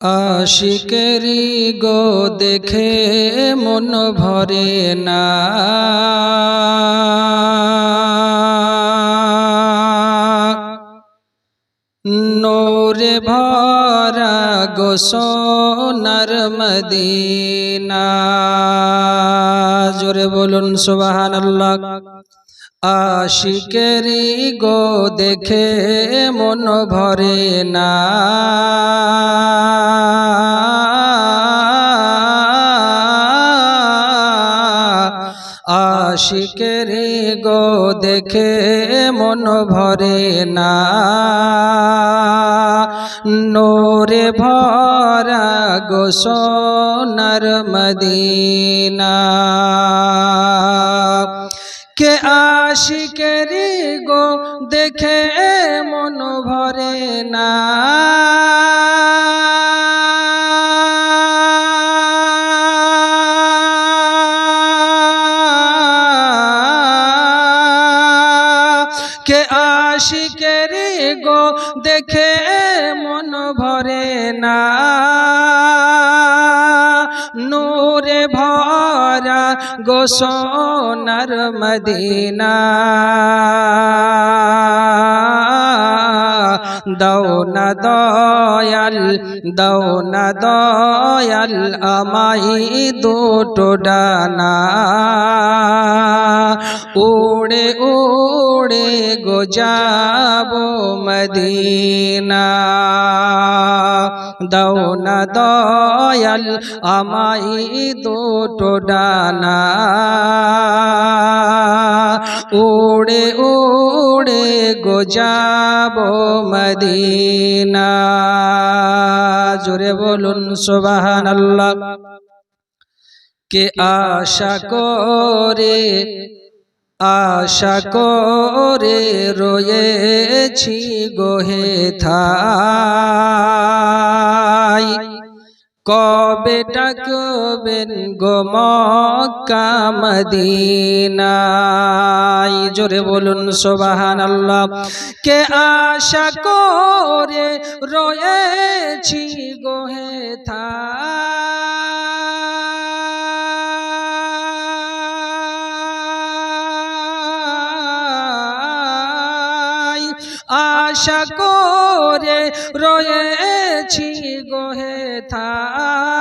আশিকেরি গো দেখে মন ভরে না। নোরে ভরা গো সোনার মদিনা। জোরে বলুন সুবাহান আল্লাহ আশিকেরি গো দেখে মন ভরে না। আশিকেরি গো দেখে মন ভরে না। নোরে ভরা গো সোনার মদিনা। কে আশিকেরি গো দেখে মন ভরে না। কে আশিকেরি গো দেখে মন ভরে না। ভরা গো সোনার মদিনা। দাও না দয়াল, দাও না দয়াল আমাই দুটো ডানা। উড়ে উড়ে গো যাব মদিনা। দাও না দয়াল আমাই দুটো ডানা। উড়ে উড়ে গো যাব মদিনা। জোরে বলুন সুবাহান কে আশা করে আশা করে রয়েছি গোহে থাই কবে ডাকবেন গো মক্কা মদিনায়? জোরে বলুন সোবাহান আল্লাহ কে আশা করে রয়েছি গোহে থাই? আশা করে রয়েছি গোহে থাই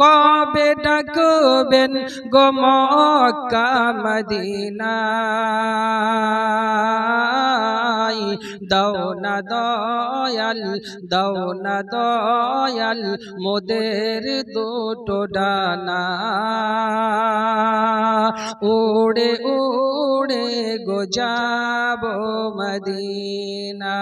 কবে ডাকবেন গো মক্কা মদিনায় দাও না দয়াল, দাও না দয়াল মোদের দুটো ডানা। উড়ে উড়ে গো যাব মদিনা।